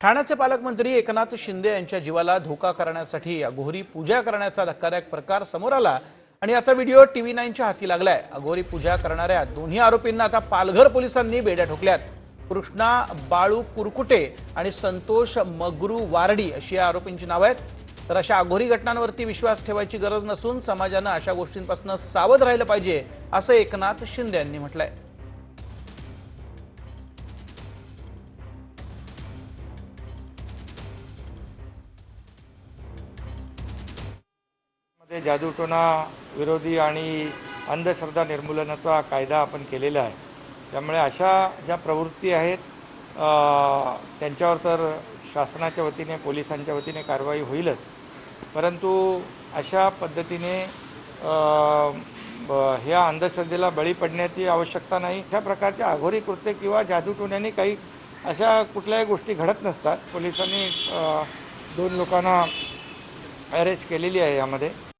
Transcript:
ठाण्याचे पालकमंत्री एकनाथ शिंदे यांच्या जीवाला धोका करण्यासाठी अघोरी पूजा करण्याचा धक्कादायक प्रकार समोर आला आणि याचा व्हिडिओ टीव्ही नाईनच्या हाती लागलाय. अघोरी पूजा करणाऱ्या दोन्ही आरोपींना आता पालघर पोलिसांनी बेड्या ठोकल्यात. कृष्णा बाळू कुरकुटे आणि संतोष मगरू वारडी अशी या आरोपींची नावं आहेत. तर अशा अघोरी घटनांवरती विश्वास ठेवायची गरज नसून समाजानं अशा गोष्टींपासून सावध राहिलं पाहिजे असं एकनाथ शिंदे यांनी म्हटलंय. मध्ये जादूटोना विरोधी आणि अंधश्रद्धा निर्मूलनाचा कायदा आपण केलेला आहे. त्यामुळे अशा ज्या प्रवृत्ती आहेत त्यांच्यावर तर शासनाच्या वतीने पोलिसांच्या वतीने कारवाई होईलच. परंतु अशा पद्धतीने ब- ह्या अंधश्रद्धेला बळी पडण्याची आवश्यकता नाही. अशा प्रकारच्या आघोरी कृत्य किंवा जादूटोण्याने काही अशा कुठल्याही गोष्टी घडत नसतात. पोलिसांनी दोन लोकांना अरेस्ट केलेली आहे यामध्ये.